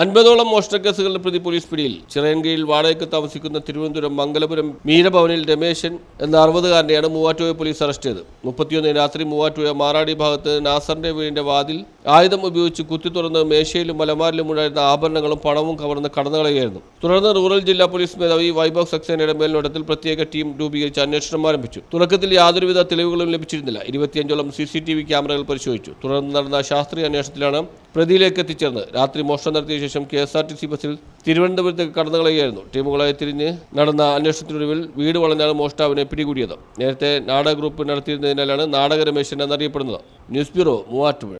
അൻപതോളം മോഷണക്കേസുകളിലെ പ്രതി പോലീസ് പിടിയിൽ ചിറയൻകീഴിൽ വാടകയ്ക്ക് താമസിക്കുന്ന തിരുവനന്തപുരം മംഗലപുരം മീരഭവനിൽ രമേശൻ എന്ന അറുപതുകാരനെയാണ് മൂവാറ്റുപുഴ പോലീസ് അറസ്റ്റ് ചെയ്തത്. മുപ്പത്തിയൊന്ന് രാത്രി മൂവാറ്റുപുഴ മാറാടി ഭാഗത്ത് നാസറിന്റെ വീടിന്റെ വാതിൽ ആയുധം ഉപയോഗിച്ച് കുത്തി തുറന്ന് മേശയിലും മലമാരിലും ഉണ്ടായിരുന്ന ആഭരണങ്ങളും പണവും കവർന്ന് കടന്നുകളയുകയായിരുന്നു. തുടർന്ന് റൂറൽ ജില്ലാ പോലീസ് മേധാവി വൈഭവ് സക്സേനയുടെ മേൽനോട്ടത്തിൽ പ്രത്യേക ടീം രൂപീകരിച്ച് അന്വേഷണം ആരംഭിച്ചു. തുടക്കത്തിൽ യാതൊരുവിധ തെളിവുകളും ലഭിച്ചിരുന്നില്ല. ഇരുപത്തിയഞ്ചോളം സി സി ടി വി ക്യാമറകൾ പരിശോധിച്ചു. തുടർന്ന് നടന്ന ശാസ്ത്രീയ അന്വേഷണത്തിലാണ് പ്രതിയിലേക്ക് എത്തിച്ചേർന്നത്. രാത്രി മോഷണം നടത്തിയ ശേഷം K S R T C ബസ്സിൽ തിരുവനന്തപുരത്തേക്ക് കടന്നു കളയുകയായിരുന്നു. ടീമുകളായി തിരിഞ്ഞ് നടന്ന അന്വേഷണത്തിനൊടുവിൽ വീട് വളഞ്ഞാണ് മോഷ്ടാവിനെ പിടികൂടിയത്. നേരത്തെ നാടക ഗ്രൂപ്പ് നടത്തിയിരുന്നതിനാലാണ് നാടക രമേശൻ എന്നറിയപ്പെടുന്നത്. News bureau Muvattupuzha.